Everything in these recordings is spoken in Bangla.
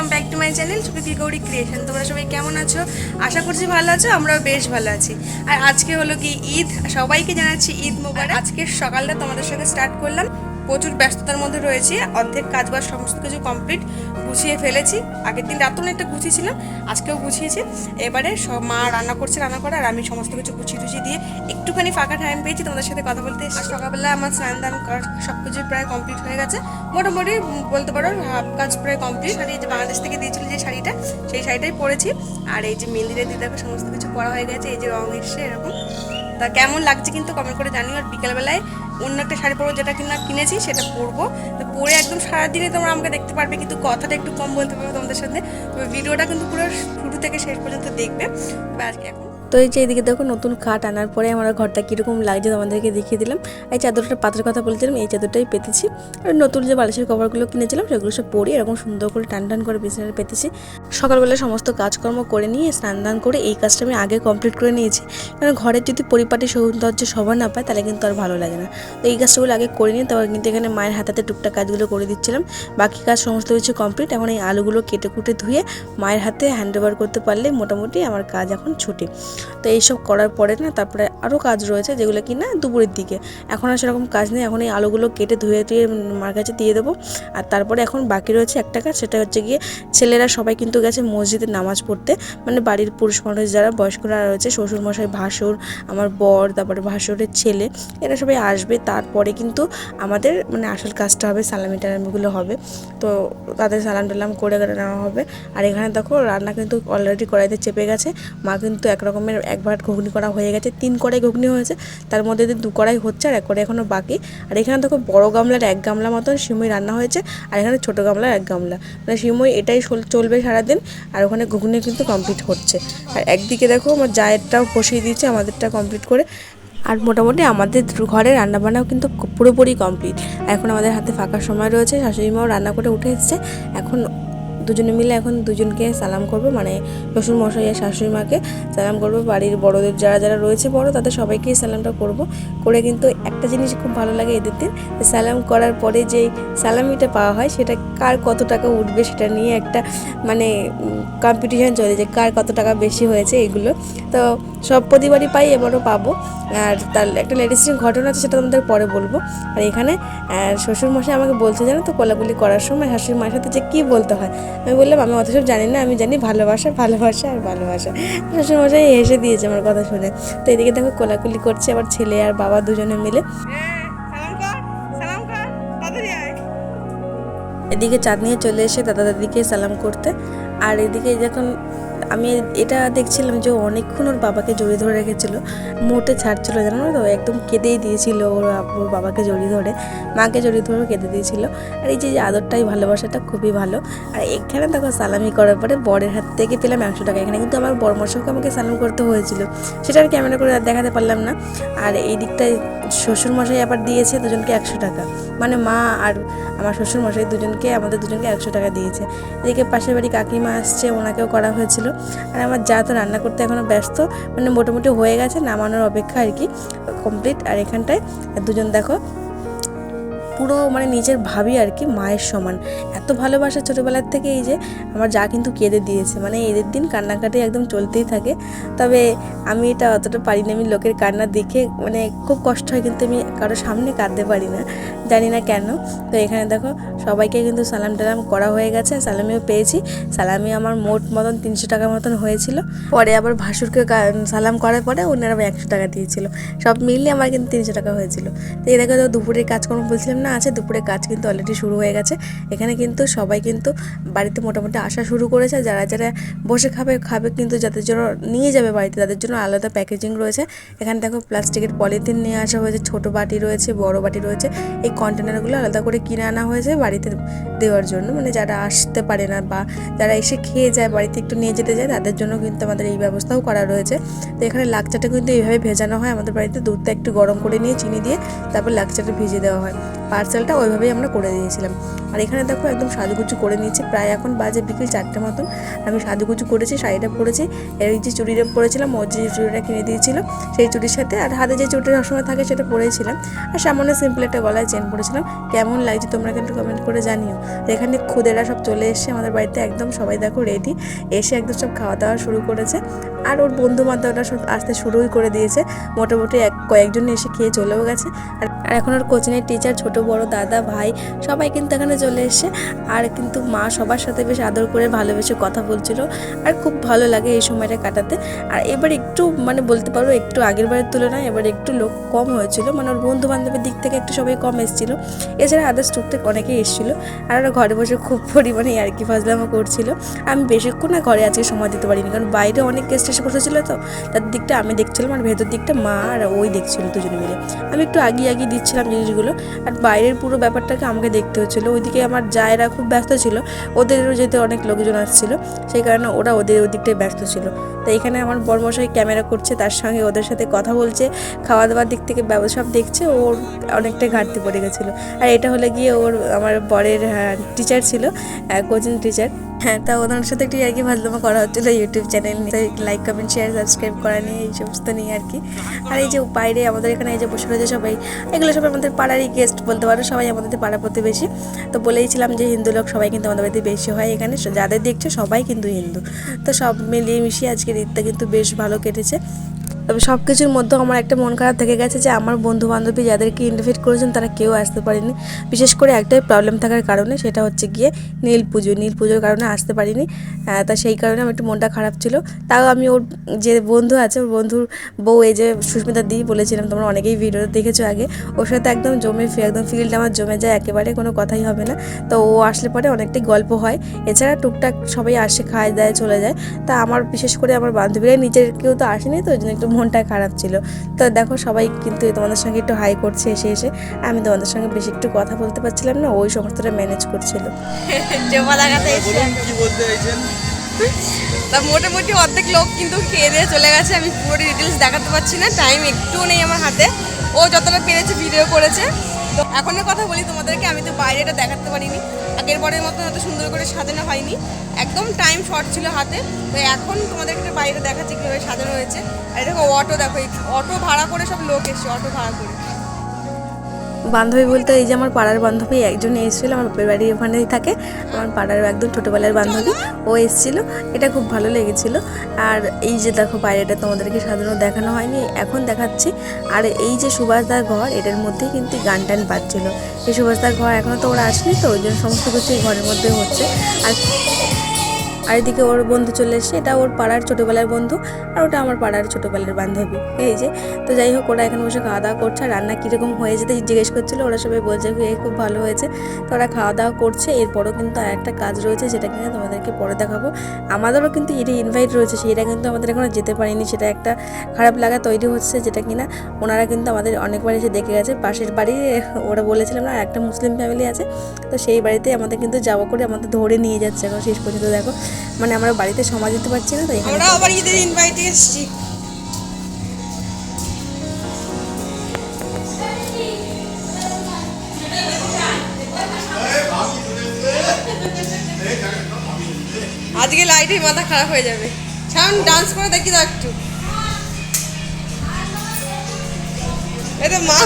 Welcome back to my channel Supriti Gauri creation তোমরা সবাই কেমন আছো? আশা করছি ভালো আছো, আমরাও বেশ ভালো আছি। আর আজকে হলো কি ঈদ, সবাইকে জানাচ্ছি ঈদ মোবারক। আজকে সকালটা তোমাদের সাথে স্টার্ট করলাম। প্রচুর ব্যস্ততার মধ্যে রয়েছি, অর্ধেক কাজ বাজ সমস্ত কিছু কমপ্লিট গুছিয়ে ফেলেছি। আগের দিন রাতও অনেকটা গুছিয়েছিলাম, আজকেও গুছিয়েছি। এবারে সব মা রান্না করছে, রান্না করে আর আমি সমস্ত কিছু গুছিয়ে টুছিয়ে দিয়ে একটুখানি ফাঁকা টাইম পেয়েছি, তোমাদের সাথে কথা বলতে আর সকালবেলা আমার স্নান দান সব কিছু প্রায় কমপ্লিট হয়ে গেছে। মোটামুটি বলতে পারো হাফ কাজ প্রায় কমপ্লিট আর এই যে বাংলাদেশ থেকে দিয়েছিল যে শাড়িটা, সেই শাড়িটাই পরেছি। আর এই যে মেহেন্দিরে দিদাকে সমস্ত কিছু পরা হয়ে গেছে, এই যে রং এসছে এরকম। তা কেমন লাগছে কিন্তু কমেন্ট করে জানিও। আর বিকেলবেলায় অন্য একটা শাড়ি পরবো যেটা কিনা কিনেছি, সেটা পরবো। তো পরে একদম সারাদিনে তোমরা আমাকে দেখতে পারবে, কিন্তু কথাটা একটু কম বলতে পারবে তোমাদের সাথে। তবে ভিডিওটা কিন্তু পুরো শুরু থেকে শেষ পর্যন্ত দেখবে। তবে আজকে এখন তো এই যে এদিকে দেখো নতুন খাট আনার পরে আমার ঘরটা কীরকম লাগছে তোমাদেরকে দেখিয়ে দিলাম। এই চাদরটা পাতার কথা বলছিলাম, এই চাদরটাই পেতেছি। আর নতুন যে বালিশের কভারগুলো কিনেছিলাম, সেগুলো সব পরে এরকম সুন্দর করে টান টান করে বিছানায় পেতেছি। সকালবেলা সমস্ত কাজকর্ম করে নিয়ে স্নান দান করে এই কাজটা আমি আগে কমপ্লিট করে নিয়েছি। কারণ ঘরের যদি পরিপাটি সৌন্দর্য সবার না পায়, তাহলে কিন্তু আর ভালো লাগে না। তো এই কাজটাগুলো আগে করে নিয়ে তারপর কিন্তু এখানে মায়ের হাতাতে টুকটাক কাজগুলো করে দিচ্ছিলাম। বাকি কাজ সমস্ত কিছু কমপ্লিট এখন এই আলুগুলো কেটে কুটে ধুয়ে মায়ের হাতে হ্যান্ড ওভার করতে পারলে মোটামুটি আমার কাজ এখন ছুটি। তো এইসব করার পরে না তারপরে আরও কাজ রয়েছে যেগুলো কি না দুপুরের দিকে। এখন আর সেরকম কাজ নেই, এখন এই আলুগুলো কেটে ধুয়ে ধুয়ে মার কাছে দিয়ে দেবো। আর তারপরে এখন বাকি রয়েছে একটা কাজ, সেটা হচ্ছে গিয়ে ছেলেরা সবাই কিন্তু গেছে মসজিদে নামাজ পড়তে। মানে বাড়ির পুরুষ মানুষ যারা বয়স্করা রয়েছে, শ্বশুরমশাই, ভাসুর, আমার বর, তারপরে ভাসুরের ছেলে, এরা সবাই আসবে। তারপরে কিন্তু আমাদের মানে আসল কাজটা হবে সালামি টালামিগুলো হবে। তো তাদের সালাম টালাম করে নেওয়া হবে। আর এখানে দেখো রান্না কিন্তু অলরেডি কড়াইতে চেপে গেছে। মা কিন্তু এক রকমের একবার ঘুগনি করা হয়ে গেছে, তিন কড়াই ঘুগনি হয়েছে, তার মধ্যে দিয়ে দু কড়াই হচ্ছে আর এক কড়াই এখনও বাকি। আর এখানে দেখো বড় গামলার এক গামলা মতন সিমুই রান্না হয়েছে, আর এখানে ছোটো গামলার এক গামলা। মানে সিমুই এটাই চল- চলবে সারাদিন, আর ওখানে ঘুগনি কিন্তু কমপ্লিট হচ্ছে। আর একদিকে দেখো আমার জায়েরটাও বসিয়ে দিয়েছে, আমাদেরটা কমপ্লিট করে। আর মোটামুটি আমাদের ঘরে রান্নাবান্নাও কিন্তু পুরোপুরি কমপ্লিট এখন আমাদের হাতে ফাঁকা সময় রয়েছে শাশুড়ি মাও রান্না করে উঠে এসছে। এখন দুজনে মিলে এখন দুজনকে সালাম করব মানে শ্বশুর মশাই আর শাশুড়ি মাকে সালাম করব। বাড়ির বড়দের যারা যারা রয়েছে বড়, তাদের সবাইকেই সালামটা করব। করে কিন্তু একটা জিনিস খুব ভালো লাগে এদের দিন সালাম করার পরে যে সালামিটা পাওয়া হয়, সেটা কার কত টাকা উঠবে সেটা নিয়ে একটা মানে কম্পিটিশান চলে যে কার কত টাকা বেশি হয়েছে এগুলো। তো সব প্রতিবারই পাই, এবারও পাবো। আর তার একটা লেডিস ঘটনা আছে, সেটা তোমাদের পরে বলব। আর এখানে শ্বশুরমশাই আমাকে বলছে, জানো তো কোলাকুলি করার সময় শাশুড়ি মায়ের সাথে যে কী বলতে হয় আমি বললাম আমি অত সব জানি না আমি জানি ভালোবাসা ভালোবাসা আর ভালোবাসা। শ্বশুরমশাই হেসে দিয়েছে আমার কথা শুনে। তো এদিকে দেখো কোলাকুলি করছে আবার ছেলে আর বাবা দুজনে মিলে। এদিকে চাঁদ নিয়ে চলে এসে দাদা দাদিকে সালাম করতে। আর এদিকে যখন আমি এটা দেখছিলাম যে অনেকক্ষণ ওর বাবাকে জড়িয়ে ধরে রেখেছিল। মোটে ছাড়ছিল, জানো তো? একদম কেঁদেই দিয়েছিল ওর ওর বাবাকে জড়িয়ে ধরে। মাকে জড়িয়ে ধরে কেঁদে দিয়েছিল। আর এই যে আদরটাই, ভালোবাসাটা খুবই ভালো। আর এখানে দেখো, সালামি করার পরে বরের হাত থেকে পেলাম একশো টাকা। এখানে কিন্তু আমার বরমশাকে আমাকে সালাম করতে হয়েছিল। সেটা আর ক্যামেরা করে আর দেখাতে পারলাম না। আর এই দিকটায় শ্বশুরমশাই আবার দিয়েছে দুজনকে একশো টাকা। মানে মা আর আমার শ্বশুরমশাই দুজনকে, আমাদের দুজনকে একশো টাকা দিয়েছে। এদিকে পাশের বাড়ি কাকিমা আসছে, ওনাকেও করা হয়েছিল। আর আমার যা তো রান্না করতে এখনও ব্যস্ত মানে মোটামুটি হয়ে গেছে, নামানোর অপেক্ষা আর কি কমপ্লিট আর এখানটায় দুজন দেখো পুরো মানে নিজের ভাবি আর কি মায়ের সমান। এত ভালোবাসা ছোটোবেলার থেকে এই যে আমার যা কিন্তু কেঁদে দিয়েছে। মানে ঈদের দিন কান্নাকাটি একদম চলতেই থাকে। তবে আমি এটা অতটা পারি না, আমি লোকের কান্না দেখে মানে খুব কষ্ট হয়, কিন্তু আমি কারোর সামনে কাঁদতে পারি না। জানি না কেন। তো এখানে দেখো, সবাইকে কিন্তু সালাম টালাম করা হয়ে গেছে। সালামিও পেয়েছি। সালামি আমার মোট মতন তিনশো টাকা মতন হয়েছিল। পরে আবার ভাসুরকে সালাম করার পরে ওনারা একশো টাকা দিয়েছিল। সব মিলিয়ে আমার কিন্তু তিনশো টাকা হয়েছিল। তো এই দেখো তো দুপুরের কাজকর্ম বলছিলাম না আছে দুপুরের কাজ কিন্তু অলরেডি শুরু হয়ে গেছে। এখানে কিন্তু সবাই কিন্তু বাড়িতে মোটামুটি আসা শুরু করেছে। যারা যারা বসে খাবে খাবে কিন্তু যাদের জন্য নিয়ে যাবে বাড়িতে, তাদের জন্য আলাদা প্যাকেজিং রয়েছে। এখানে দেখো প্লাস্টিকের পলিথিন নিয়ে আসা হয়েছে, ছোট বাটি রয়েছে, বড় বাটি রয়েছে। এই কন্টেনারগুলো আলাদা করে কিনে আনা হয়েছে বাড়িতে দেওয়ার জন্য। মানে যারা আসতে পারে না বা যারা এসে খেয়ে যায়, বাড়িতে একটু নিয়ে যেতে যায়, তাদের জন্য কিন্তু আমাদের এই ব্যবস্থাও করা রয়েছে। তো এখানে লাকচাটা কিন্তু এইভাবে ভেজানো হয়। আমাদের বাড়িতে দুধটা একটু গরম করে নিয়ে, চিনি দিয়ে তারপর লাকচাটা ভিজিয়ে দেওয়া হয়। পার্সেলটা ওইভাবেই আমরা করে দিয়েছিলাম। আর এখানে দেখো একদম সাজুগুজু করে নিয়েছি। প্রায় এখন বাজে বিকেল চারটে মতন। আমি সাজুগুজু করেছি, শাড়িটা পরেছি। এই যে চুড়িটা পরেছিলাম, ও যে চুড়িটা কিনে দিয়েছিল, সেই চুড়ির সাথে। আর হাতে যে চুড়িটা সবসময় থাকে, সেটা পরেছিলাম। আর সামান্য সিম্পল একটা গলায় চেন পরেছিলাম। কেমন লাগছে তোমরা কিন্তু কমেন্ট করে জানিও। এখানে খুদেরা সব চলে এসছে আমাদের বাড়িতে। একদম সবাই দেখো রেডি এসে একদম সব খাওয়া দাওয়া শুরু করেছে। আর ওর বন্ধু বান্ধবরা সব আসতে শুরুই করে দিয়েছে। মোটামুটি এক কয়েকজন এসে খেয়ে চলেও গেছে। আর আর এখন ওর কোচিংয়ের টিচার ছোট বড় দাদা, ভাই, সবাই কিন্তু এখানে চলে এসে আর কিন্তু মা সবার সাথে বেশ আদর করে ভালোবেসে কথা বলছিল। আর খুব ভালো লাগে এই সময়টা কাটাতে। আর এবার একটু মানে বলতে পারো একটু আগের বারের তুলনায় এবার একটু লোক কম হয়েছিল। মানে ওর বন্ধু বান্ধবের দিক থেকে একটু সবাই কম এসেছিল। এছাড়া আদার্স টুকটাক অনেকেই এসেছিল। আর ওরা ঘরে বসে খুব পরিমাণে আর কি ফাজলামো করছিল। আমি বেশিক্ষণ না ঘরে আজকে সময় দিতে পারিনি। কারণ বাইরে অনেক গেস্ট এসে বসেছিল তো। তার দিকটা আমি দেখছিলাম আর ভেতর দিকটা মা আর ওই দেখছিল দুজনে মিলে। আমি একটু আগিয়ে আগিয়ে দিচ্ছিলাম জিনিসগুলো। আর বাইরের পুরো ব্যাপারটাকে আমাকে দেখতে হচ্ছিল। ওইদিকে আমার জায়রা খুব ব্যস্ত ছিল, ওদেরও যেতে অনেক লোকজন আসছিল, সেই কারণে ওরা ওদের ওই দিকটায় ব্যস্ত ছিল। তো এখানে আমার বর্মশাই ক্যামেরা করছে, তার সঙ্গে ওদের সাথে কথা বলছে খাওয়া দাওয়ার দিক থেকে সব দেখছে, ওর অনেকটাই ঘাটতি পড়ে গেছিল। আর এটা হলে গিয়ে ওর, আমার বরের টিচার ছিল কোচিং টিচার হ্যাঁ তা ওনার সাথে একটু আর কি ভাজলামা করা হচ্ছিল ইউটিউব চ্যানেল নিয়ে। লাইক কমেন্ট শেয়ার সাবস্ক্রাইব করা নিয়ে এই সমস্ত নিয়ে আর কি। আর এই যে বাইরে আমাদের এখানে এই যে বসে রয়েছে সবাই, এগুলো সবাই আমাদের পাড়ারই গেস্ট বলতে পারো, সবাই আমাদের পাড়া প্রতিবেশী। তো বলেইছিলাম যে হিন্দু লোক সবাই কিন্তু আমাদের বাড়িতে বেশি হয় এখানে যাদের দেখছ সবাই কিন্তু হিন্দু। তো সব মিলিয়ে মিশিয়ে আজকের ঈদটা কিন্তু বেশ ভালো কেটেছে। তবে সব কিছুর মধ্যেও আমার একটা মন খারাপ থেকে গেছে যে আমার বন্ধু বান্ধবী যাদেরকে ইনভাইট করেছেন তারা কেউ আসতে পারেনি। বিশেষ করে একটাই প্রবলেম থাকার কারণে সেটা হচ্ছে গিয়ে নীল পুজো। নীল পুজোর কারণে আসতে পারিনি তা সেই কারণে আমার একটু মনটা খারাপ ছিল। তাও আমি ওর যে বন্ধু আছে, ওর বন্ধুর বউ, এই যে সুস্মিতা দি বলেছিলাম, তোমরা অনেকেই ভিডিও দেখেছ আগে, ওর সাথে একদম জমে একদম ফিল্ড আমার জমে যায়, একেবারে কোনো কথাই হবে না। তো ও আসলে পরে অনেকটাই গল্প হয়। এছাড়া টুকটাক সবাই আসে, খায়, দেয়, চলে যায়। তা আমার, বিশেষ করে আমার বান্ধবীরা নিজের কেউ তো আসেনি, তো ওই জন্য একটু মনটা খারাপ ছিল। তো দেখো সবাই কিন্তু তোমাদের সঙ্গে একটু হাই করছে এসে এসে। আমি তোমাদের সঙ্গে বেশি একটু কথা বলতে পারছিলাম না ওই সমস্তটা ম্যানেজ করছিল। চাইছেন? তা মোটামুটি অর্ধেক লোক কিন্তু খেয়ে দিয়ে চলে গেছে। আমি পুরো ডিটেলস দেখাতে পারছি না টাইম একটু নেই আমার হাতে। ও যতটা পেরেছে ভিডিও করেছে। তো এখনের কথা বলি তোমাদেরকে আমি তো বাইরেটা দেখাতে পারিনি। আগের বারের মতো অত সুন্দর করে সাজানো হয়নি। একদম টাইম শর্ট ছিল হাতে। তো এখন তোমাদেরকে একটু বাইরে দেখাচ্ছি কীভাবে সাজানো হয়েছে। আর দেখো অটো দেখো অটো ভাড়া করে সব লোক এসছে অটো ভাড়া করে। বান্ধবী বলতে এই যে আমার পাড়ার বান্ধবী একজন এসেছিল, আমার বাপের বাড়ি ওখানেই থাকে। আমার পাড়ার একদম ছোটোবেলার বান্ধবী, ও এসেছিল। এটা খুব ভালো লেগেছিল। আর এই যে দেখো বাইরেটা তোমাদেরকে সাধারণত দেখানো হয়নি, এখন দেখাচ্ছি। আর এই যে সুভাষদার ঘর, এটার মধ্যেই কিন্তু গান টান বাজছিল। এই সুভাষদার ঘর এখনও তো ওরা আসেনি তো, ওই জন্য সমস্ত কিছু ঘরের মধ্যে হচ্ছে। আর আর এদিকে ওর বন্ধু চলে এসছে। এটা ওর পাড়ার ছোটোবেলার বন্ধু আর ওটা আমার পাড়ার ছোটোবেলার বান্ধবী, এই যে। তো যাই হোক, ওরা এখানে বসে খাওয়া দাওয়া করছে। আর রান্না কীরকম হয়েছে তো জিজ্ঞেস করছিল। ওরা সবাই বলছে খুব ভালো হয়েছে। তো ওরা খাওয়া দাওয়া করছে। এরপরও কিন্তু আর একটা কাজ রয়েছে যেটা কিনা তোমাদেরকে পরে দেখাবো। আমাদেরও কিন্তু এটি ইনভাইট রয়েছে, সেটা কিন্তু আমাদের এখনও যেতে পারিনি। সেটা একটা খারাপ লাগা তৈরি হচ্ছে যেটা কিনা ওনারা কিন্তু আমাদের অনেকবার এসে দেখে গেছে। পাশের বাড়ি, ওরা বলেছিলাম না, একটা মুসলিম ফ্যামিলি আছে। তো সেই বাড়িতে আমাদের কিন্তু যাব করে আমাদের ধরে নিয়ে যাচ্ছে। এখন শেষ পর্যন্ত দেখো। মানে আমরা বাড়িতে সময় দিতে পারছি না তো এখানে আমরা আবার ঈদের ইনভাইটে এসেছি। আজকে লাইটে মাথা খারাপ হয়ে যাবে। সামন ডান্স করে দেখি দাও একটু। এটা মা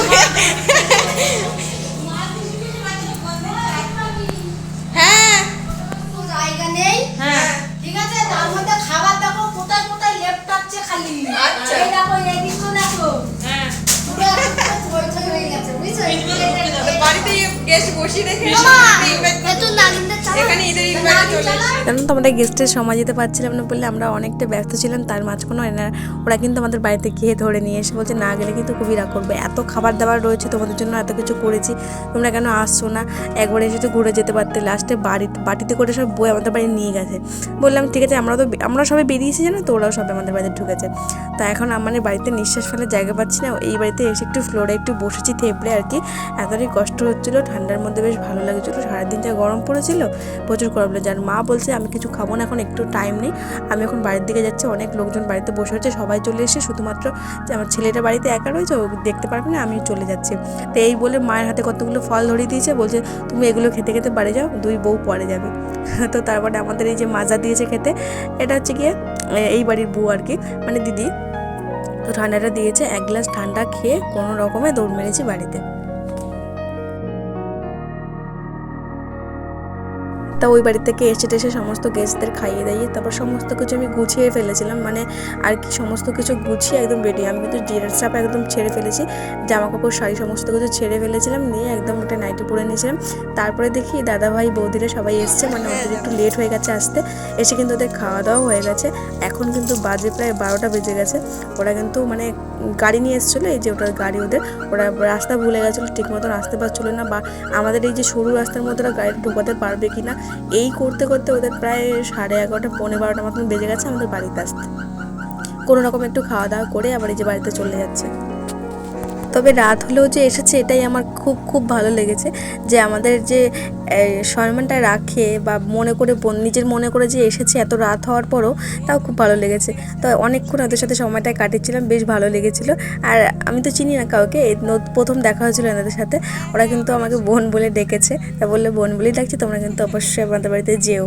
হ্যাঁ ঠিক আছে তার মধ্যে খাবার দেখো কোথায় কোথায় লেপটাচ্ছে খালি। আচ্ছা। এই দেখো এই দিকটা দেখো। হ্যাঁ। পুরো একদম থই থই হয়ে গেছে বুঝছ? বাড়িতে গেস্ট বসিয়ে রেখে কারণ তো আমরা গেস্টের সময় যেতে পারছিলাম না বলে আমরা অনেকটা ব্যস্ত ছিলাম তার মাঝখানেও এনারা ওরা কিন্তু আমাদের বাড়িতে গিয়ে ধরে নিয়ে এসে বলছে না গেলে কিন্তু খুবই রাগ করবে। এত খাবার দাবার রয়েছে তোমাদের জন্য এত কিছু করেছি তোমরা কেন আসছো না? একবার এসে তো ঘুরে যেতে পারতে। লাস্টে বাড়ি বাটিতে করে সব বই আমাদের বাড়ি নিয়ে গেছে। বললাম ঠিক আছে আমরা তো আমরা সবাই বেরিয়েছি জানো তো ওরাও সবাই আমাদের বাড়িতে ঢুকেছে। তা এখন আমাদের বাড়িতে নিঃশ্বাস ফেলার জায়গা পাচ্ছি না। এই বাড়িতে এসে একটু ফ্লোরে একটু বসেছি থেবড়ে আর কি। এতটাই কষ্ট হচ্ছিল ঠান্ডার মধ্যে বেশ ভালো লাগছিল সারাদিন যা গরম পড়েছিল প্রচুর প্রবলেম যার মা বলছে, আমি কিছু খাব না, এখন একটু টাইম নেই। আমি এখন বাড়ির দিকে যাচ্ছি, অনেক লোকজন বাড়িতে বসে হচ্ছে সবাই চলে এসে শুধুমাত্র যে আমার ছেলেটা বাড়িতে একা রয়েছে, ও দেখতে পারবে না, আমি চলে যাচ্ছি। তো এই বলে মায়ের হাতে কতগুলো ফল ধরিয়ে দিয়েছে, বলছে, তুমি এগুলো খেতে খেতে বাড়ি যাও, দুই বউ পরে যাবে। তো তারপরে আমাদের এই যে মাজা দিয়েছে খেতে, এটা হচ্ছে গিয়ে এই বাড়ির বউ আর কি মানে দিদি। তো ঠান্ডাটা দিয়েছে, এক গ্লাস ঠান্ডা খেয়ে কোনো রকমে দৌড় মেরেছি বাড়িতে। তা ওই বাড়ি থেকে এসে টেসে সমস্ত গেস্টদের খাইয়ে দাইয়ে তারপর সমস্ত কিছু আমি গুছিয়ে ফেলেছিলাম। মানে আর কি সমস্ত কিছু গুছিয়ে একদম রেডি আমি কিন্তু ড্রেস চাপ একদম ছেড়ে ফেলেছি। জামা কাপড় শাড়ি সমস্ত কিছু ছেড়ে ফেলেছিলাম। নিয়ে একদম একটা নাইটি পরে নিয়েছিলাম। তারপরে দেখি দাদা ভাই বৌদিরা সবাই এসছে। মানে ওদের একটু লেট হয়ে গেছে আসতে। এসে কিন্তু ওদের খাওয়া দাওয়া হয়ে গেছে। এখন কিন্তু বাজে প্রায় বারোটা বেজে গেছে। ওরা কিন্তু মানে গাড়ি নিয়ে এসেছিল। এই যে ওটার গাড়ি ওদের। ওরা রাস্তা ভুলে গেছিল। ঠিক মতন আসতে পারছিলো না বা আমাদের এই যে সরু রাস্তার মধ্যে ওরা গাড়ি ঢোকাতে পারবে কি না এই করতে করতে ওদের প্রায় সাড়ে এগারোটা, পৌনে বারোটা মতন বেজে গেছে আমাদের বাড়িতে আসতে। কোনো রকম একটু খাওয়া দাওয়া করে আবার এই যে বাড়িতে চলে যাচ্ছে। তবে রাত হলেও যে এসেছে এটাই আমার খুব খুব ভালো লেগেছে যে আমাদের যে সম্মানটা রাখে বা মনে করে নিজের মনে করে যে এসেছে এত রাত হওয়ার পরও তাও খুব ভালো লেগেছে। তো অনেকক্ষণ ওদের সাথে সময়টা কাটিয়েছিলাম, বেশ ভালো লেগেছিল। আর আমি তো চিনি না কাউকে প্রথম দেখা হয়েছিল এনাদের সাথে, ওরা কিন্তু আমাকে বোন বলে ডেকেছে। তা বললে, বোন বলেই ডাকছি, তোমরা কিন্তু অবশ্যই আমাদের বাড়িতে যেও।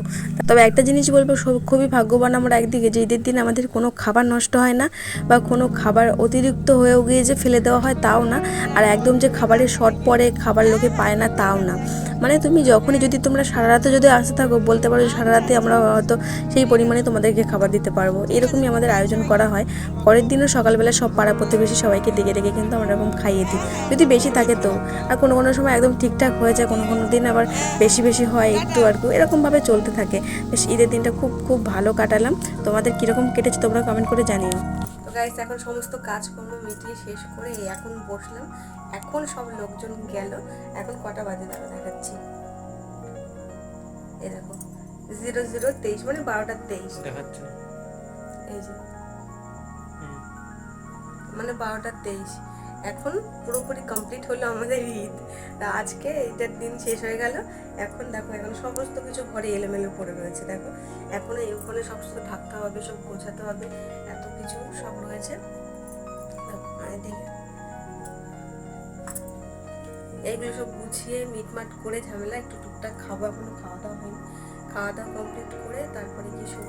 তবে একটা জিনিস বলব খুবই ভাগ্যবান আমরা একদিকে, যে ঈদের দিন আমাদের কোনো খাবার নষ্ট হয় না বা কোনো খাবার অতিরিক্ত হয়েও গিয়ে যে ফেলে দেওয়া হয় তাও না। আর একদম যে খাবারের শর্ট পড়ে খাবার লোকে পায় না, তাও না। মানে তুমি যখনই যদি তোমরা সারা রাতে যদি আসতে থাকো, বলতে পারো সারা রাতে আমরা হয়তো সেই পরিমাণে তোমাদেরকে খাবার দিতে পারব। এরকমই আমাদের আয়োজন করা হয়। পরের দিনও সকালবেলা সব পাড়া প্রতিবেশী সবাইকে ডেকে ডেকে কিন্তু আমরা এরকম খাইয়ে দিই। যদি বেশি থাকে তো। আর কোনো কোনো সময় একদম ঠিকঠাক হয়ে যায়, কোনো কোনো দিন আবার বেশি বেশি হয় একটু আর একটু এরকমভাবে চলতে থাকে। বেশ ঈদের দিনটা খুব খুব ভালো কাটালাম। তোমাদের কীরকম কেটেছে তোমরা কমেন্ট করে জানিও। তো গাইস এখন সমস্ত কাজকর্ম মিটিয়ে শেষ করে এখন বসলাম। এখন সব লোকজন গেল। এখন কটা বাজে দাঁড়া দেখাচ্ছি। এই দেখো জিরো জিরো তেইশ মানে বারোটা তেইশ। দেখাচ্ছে। এই যে। মানে বারোটা তেইশ। এখন পুরোপুরি কমপ্লিট হলো আমাদের ঈদ। তা আজকে এইটার দিন শেষ হয়ে গেল। এখন দেখো এখন সমস্ত কিছু ঘরে এলোমেলো পড়ে রয়েছে। দেখো এখন এই ওখানে সব কিছু থাকতে হবে সব গোছাতে হবে। কিছু সব রয়েছে। এইগুলো সব গুছিয়ে মিটমাট করে ঝামেলা, একটু টুকটাক খাব, এখনও খাওয়া দাওয়া হয়নি। খাওয়া দাওয়া কমপ্লিট করে তারপরে কি শুভ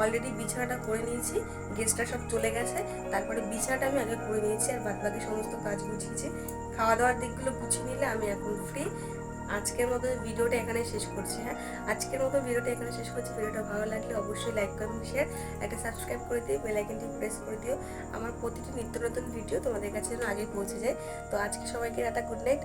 অলরেডি বিছানাটা করে নিয়েছি গেস্টরা সব চলে গেছে। তারপরে বিছানাটা আমি আগে করে নিয়েছি, আর বাদ বাকি সমস্ত কাজ গুছিয়েছি। খাওয়া দাওয়ার দিকগুলো গুছিয়ে নিলে আমি এখন ফ্রি আজকের মতো ভিডিওটা এখানে শেষ করছি হ্যাঁ? আজকের মতো ভিডিওটা এখানে শেষ করছি। ভিডিওটা ভালো লাগলে অবশ্যই লাইক করুন শেয়ার একটা সাবস্ক্রাইব করে দিও বেলাইকেনটি প্রেস করে দিও। আমার প্রতিটি নিত্য নতুন ভিডিও তোমাদের কাছে যেন আগে পৌঁছে যায়। তো আজকে সবাইকে একটা গুড নাইট